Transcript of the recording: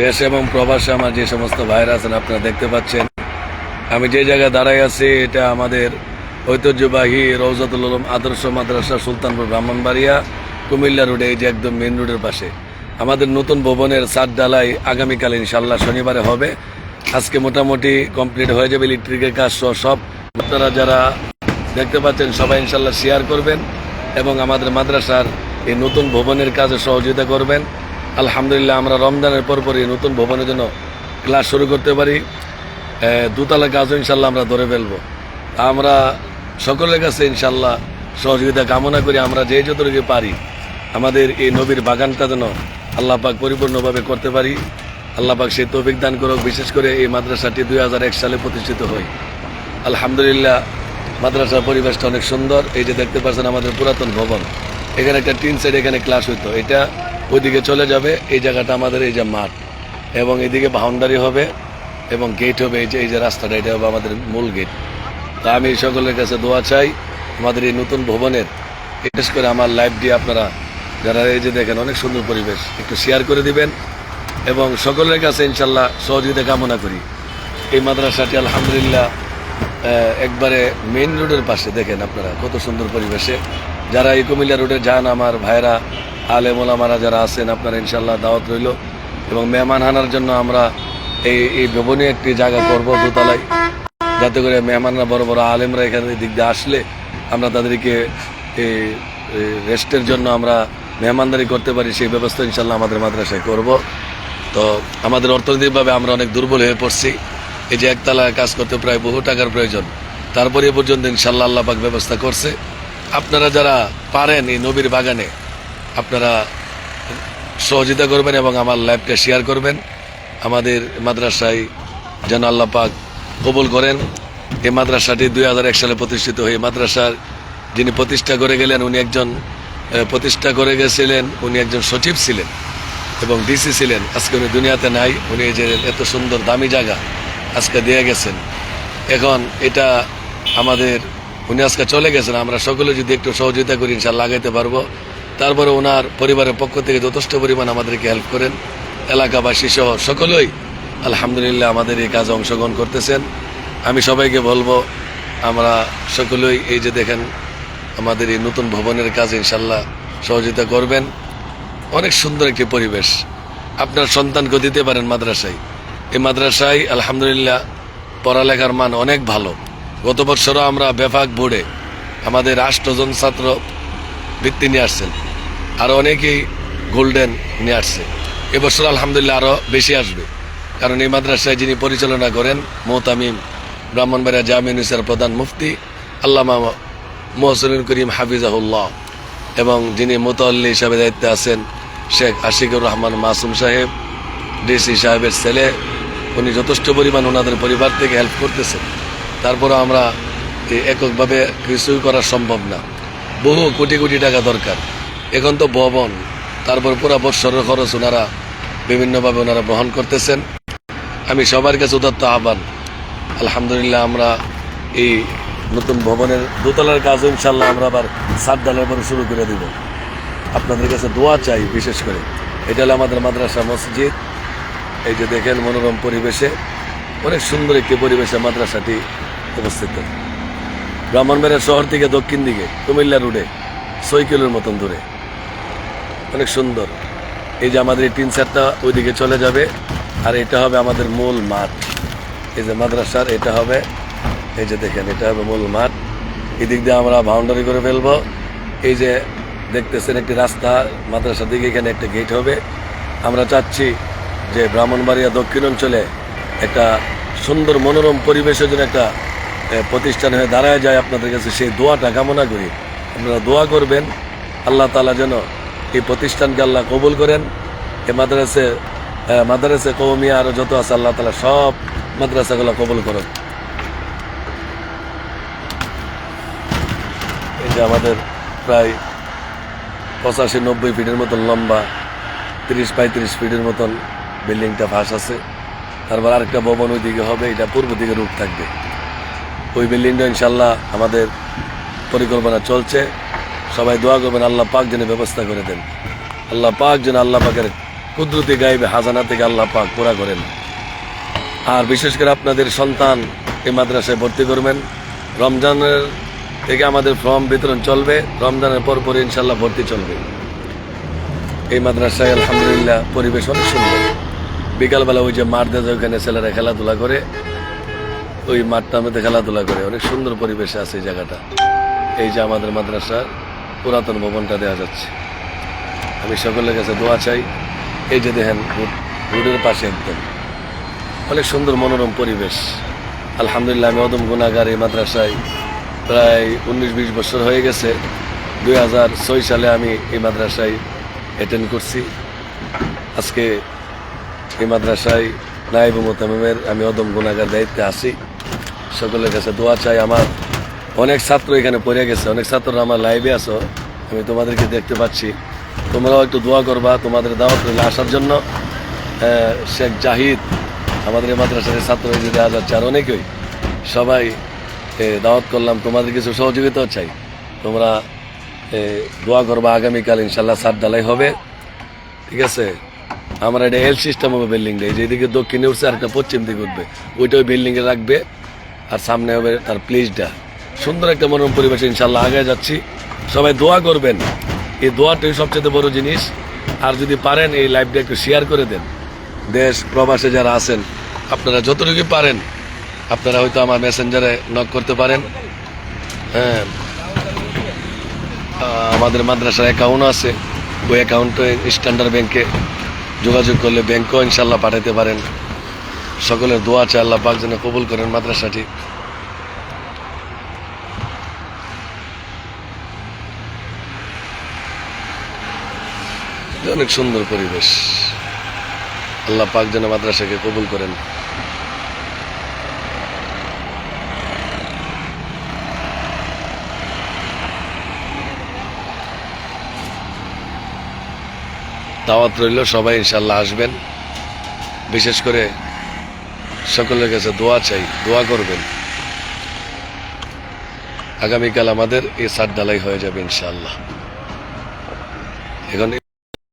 দেশ এবং প্রবাসে আমার যে সমস্ত ভাইরা আছেন, আপনারা দেখতে পাচ্ছেন। আমি যে জায়গায় দাঁড়াই আছি, এটা আমাদের ঐতিহ্যবাহী রৌজাতুল উলুম আদর্শ মাদ্রাসা সুলতানপুর, ব্রাহ্মণবাড়িয়া, কুমিল্লা রোডে, এই যে একদম মেন রোডের পাশে। আমাদের নতুন ভবনের সাত ডালাই আগামীকাল ইনশাল্লাহ শনিবারে হবে। আজকে মোটামুটি কমপ্লিট হয়ে যাবে ইলেকট্রিকের কাজ সহ সব। আপনারা যারা দেখতে পাচ্ছেন, সবাই ইনশাল্লাহ শেয়ার করবেন এবং আমাদের মাদ্রাসার এই নতুন ভবনের কাজে সহযোগিতা করবেন। আলহামদুলিল্লাহ, আমরা রমজানের পরপরই নতুন ভবনের জন্য ক্লাস শুরু করতে পারি। দুতলা কাজও ইনশাল্লাহ আমরা ধরে ফেলব। আমরা সকলের কাছে ইনশাল্লাহ সহযোগিতা কামনা করি, আমরা যে যতটুকু পারি আমাদের এই নবীর বাগানটা যেন আল্লাহ পাক পরিপূর্ণভাবে করতে পারি। আল্লাহ পাক সেই তৌফিক দান করুক, বিশেষ করে এই মাদ্রাসাটি দুই হাজার এক সালে প্রতিষ্ঠিত হয়। আলহামদুলিল্লাহ, মাদ্রাসার পরিবেশটা অনেক সুন্দর। এই যে দেখতে পাচ্ছেন আমাদের পুরাতন ভবন। এখানে একটা টিন সাইড এখানে ক্লাস হইতো। এটা ওইদিকে চলে যাবে, এই জায়গাটা আমাদের এই যে মাঠ। এবং এদিকে বাউন্ডারি হবে, এবং গেট হবে, এই যে এই যে রাস্তাটা, এটা হবে আমাদের মূল গেট তা আমি সকলের কাছে দোয়া চাই, আমাদের এই নতুন ভবনের, বিশেষ করে আমার লাইভ দিয়ে আপনারা যারা এই যে দেখেন, অনেক সুন্দর পরিবেশ, একটু শেয়ার করে দিবেন। এবং সকলের কাছে ইনশাল্লাহ সহযোগিতা কামনা করি। এই মাদ্রাসাটি আলহামদুলিল্লাহ একবারে মেইন রোডের পাশে, দেখেন আপনারা কত সুন্দর পরিবেশে। যারা এই কুমিল্লা রোডে যান, আমার ভাইরা আলে মোলামারা যারা আছেন, আপনারা ইনশাল্লাহ দাওয়াত রইল। এবং মেহমান হানার জন্য আমরা এই এই ভবনে একটি জায়গা করব দোতলায়। যাতে করে মেহমানরা, বড় বড় আলেমরা এখানে দিক দিয়ে আসলে আমরা তাদেরকে এই রেস্টের জন্য আমরা মেহমানদারি করতে পারি, সেই ব্যবস্থা ইনশাল্লাহ আমাদের মাদ্রাসায় করব। তো আমাদের অর্থনৈতিকভাবে আমরা অনেক দুর্বল হয়ে পড়ছি। এই যে একতলা কাজ করতে প্রায় বহু টাকার প্রয়োজন। তারপরে এ পর্যন্ত ইনশাল্লাহ আল্লাহ পাক ব্যবস্থা করছে। আপনারা যারা পারেন এই নবীর বাগানে আপনারা সহযোগিতা করবেন এবং আমার লাইভটা শেয়ার করবেন। আমাদের মাদ্রাসায় যেন আল্লাহ পাক কবুল করেন। এই মাদ্রাসাটি দুই হাজার এক সালে প্রতিষ্ঠিত হয়ে মাদ্রাসার যিনি প্রতিষ্ঠা করে গেলেন, উনি একজন প্রতিষ্ঠা করে গেছিলেন, উনি একজন সচিব ছিলেন এবং ডিসি ছিলেন। আজকে উনি দুনিয়াতে নাই, উনি যে এত সুন্দর দামি জায়গা আজকে দিয়ে গেছেন। এখন এটা আমাদের, উনি আজকে চলে গেছেন, আমরা সকলে যদি একটু সহযোগিতা করি ইনশাল্লাহ লাগাইতে পারব। তারপরে ওনার পরিবারের পক্ষ থেকে যথেষ্ট পরিমাণ আমাদেরকে হেল্প করেন। এলাকাবাসী সহ সকলেই আলহামদুলিল্লাহ আমাদের এই কাজে অংশগ্রহণ করতেছেন। আমি সবাইকে বলব, আমরা সকলেই এই যে দেখেন, আমাদের এই নতুন ভবনের কাজ ইনশাল্লাহ সহযোগিতা করবেন। অনেক সুন্দর একটি পরিবেশ। আপনার সন্তানকে দিতে পারেন মাদ্রাসায়। এই মাদ্রাসায় আলহামদুলিল্লাহ পড়ালেখার মান অনেক ভালো। গত বছরও আমরা বেফাক বোর্ডে আমাদের রাষ্ট্রজন ছাত্র বৃত্তি নিয়ে আসছেন। আরও অনেকেই গোল্ডেন নিয়ে আসছে। এবছর আলহামদুলিল্লাহ আরও বেশি আসবে। কারণ এই মাদ্রাসায় যিনি পরিচালনা করেন মোহতামিম ব্রাহ্মণবাড়িয়া জামিন ইসের প্রধান মুফতি আল্লামা মোহসিনুল করিম হাফিজাহুল্লাহ এবং যিনি মোতাল্লি হিসাবে দায়িত্বে আছেন শেখ আশিকুর রহমান মাসুম সাহেব, ডিসি সাহেবের ছেলে। উনি যথেষ্ট পরিমাণ ওনাদের পরিবার থেকে হেল্প করতেছেন। তারপরে আমরা এককভাবে কিছুই করা সম্ভব না। বহু কোটি কোটি টাকা দরকার। এখন তো ভবন, তারপর পুরো বৎসরের খরচ ওনারা বিভিন্নভাবে ওনারা বহন করতেছেন। আমি সবার কাছে উদাত্ত আহ্বান। আলহামদুলিল্লাহ আমরা এই নতুন ভবনের দোতলার কাজ ইনশাল্লাহ আমরা আবার সাত ডালের পরে শুরু করে দিব। আপনাদের কাছে দোয়া চাই বিশেষ করে। এটা হলো আমাদের মাদ্রাসা মসজিদ। এই যে দেখেন মনোরম পরিবেশে, অনেক সুন্দর একটি পরিবেশে মাদ্রাসাটি অবস্থিত। ব্রাহ্মণবাড়িয়া শহর থেকে দক্ষিণ দিকে, কুমিল্লা রোডে ছয় কিলোর মতন দূরে। অনেক সুন্দর। এই যে আমাদের এই তিন চারটা ওইদিকে চলে যাবে, আর এটা হবে আমাদের মূল মাঠ। এই যে মাদ্রাসার, এটা হবে, এই যে দেখেন, এটা হবে মূল মাঠ। এদিক দিয়ে আমরা বাউন্ডারি করে ফেলব। এই যে দেখতেছেন একটি রাস্তা, মাদ্রাসার দিকে এখানে একটা গেট হবে। আমরা চাচ্ছি যে ব্রাহ্মণবাড়িয়া দক্ষিণ অঞ্চলে একটা সুন্দর মনোরম পরিবেশের জন্য একটা প্রতিষ্ঠান হয়ে দাঁড়ায় যায়। আপনাদের কাছে সেই দোয়াটা কামনা করি। আপনারা দোয়া করবেন, আল্লাহ তালা যেন এই প্রতিষ্ঠানকে আল্লাহ কবুল করেন। এই মাদ্রাসে এ, মাদ্রাসে কৌমিয়া আরও যত আছে আল্লাহ তালা সব মাদ্রাসাগুলো কবুল করেন। এই যে আমাদের প্রায় পঁচাশি নব্বই ফিটের মতন লম্বা তিরিশ পঁয়ত্রিশ ফিটের মতন বিল্ডিংটা ফাঁস আছে। তারপর আরেকটা ভবন ওই দিকে হবে এটা পূর্ব দিকে রূপ থাকবে। ওই বিল্ডিংটা ইনশাল্লাহ আমাদের পরিকল্পনা চলছে। সবাই দোয়া করবেন, আল্লাহ পাক যেন ব্যবস্থা করে দেন। আল্লাহ পাক যেন আল্লাহ পাকের কুদরতি গাইবে হাজানা থেকে আল্লাহ পাক পুরা করেন। আর বিশেষ করে আপনাদের সন্তান এই মাদ্রাসায় ভর্তি করবেন। রমজানের থেকে আমাদের ফর্ম বিতরণ চলবে, রমজানের পর পর ইনশাল্লাহ ভর্তি চলবে। এই মাদ্রাসায় আলহামদুলিল্লাহ পরিবেশ অনেক সুন্দর। বিকালবেলা ওই যে মাঠ দেয় ওইখানে ছেলেরা খেলাধুলা করে, ওই মাঠটার মধ্যে খেলাধুলা করে। অনেক সুন্দর পরিবেশে আছে এই জায়গাটা। এই যে আমাদের মাদ্রাসার পুরাতন ভবনটা দেওয়া যাচ্ছে। আমি সকলের কাছে দোয়া চাই, এই যে দেখেন রোড- রোডের পাশে একদম। অনেক সুন্দর মনোরম পরিবেশ। আলহামদুলিল্লাহ, আমি অদম গুণাগার এই মাদ্রাসায় প্রায় উনিশ বিশ বছর হয়ে গেছে। দুই হাজার ছয় সালে আমি এই মাদ্রাসায় অ্যাটেন্ড করছি। আজকে এই মাদ্রাসায় নাইব মোতামের আমি অদম গুণাগার দায়িত্বে আছি। সকলের কাছে দোয়া চাই। আমার অনেক ছাত্র এখানে পড়ে গেছে, অনেক ছাত্ররা আমার লাইভে আছো, আমি তোমাদেরকে দেখতে পাচ্ছি। তোমরাও একটু দোয়া করবা তোমাদের দাওয়াত রইলে আসার জন্য। শেখ জাহিদ, আমাদের মাদ্রাসার ছাত্র এই যে দেওয়া যাচ্ছে, আর অনেকেই সবাই দাওয়াত করলাম, তোমাদের কিছু সহযোগিতাও চাই। তোমরা দোয়া করবা আগামীকাল ইনশাল্লাহ সাত ডালাই হবে। ঠিক আছে? আমার এটা এল সিস্টেম হবে বিল্ডিংটা এই যে এদিকে দক্ষিণে উঠছে আর একটা পশ্চিম দিকে উঠবে। ওইটা ওই বিল্ডিংয়ে রাখবে, আর সামনে হবে তার প্লেসটা সুন্দর একটা মনোরম পরিবেশে ইনশাল্লাহ আগে যাচ্ছি। সবাই দোয়া করবেন। এই দোয়াটাই সবচেয়ে বড় জিনিস। আর যদি পারেন এই লাইভটা একটু শেয়ার করে দেন। দেশ, প্রবাসে যারা আছেন, আপনারা যতটুকু পারেন, আপনারা হয়তো আমার মেসেঞ্জারে নক করতে পারেন। হ্যাঁ। আমাদের মাদ্রাসার অ্যাকাউন্ট আছে। ওই অ্যাকাউন্টে স্ট্যান্ডার্ড ব্যাংকে যোগাযোগ করলে ব্যাংকও ইনশাল্লাহ পাঠাতে পারেন। সকলের দোয়া চাই আল্লাহ পাক যেন কবুল করেন মাদ্রাসাটি। অনেক সুন্দর পরিবেশ। আল্লাহ পাক যেন মাদ্রাসাকে কবুল করেন। দাওয়াত রইল, সবাই ইনশাল্লাহ আসবেন। বিশেষ করে সকলের কাছে দোয়া চাই, দোয়া করবেন। আগামীকাল আমাদের এই সাত ডালাই হয়ে যাবে ইনশাল্লাহ এখন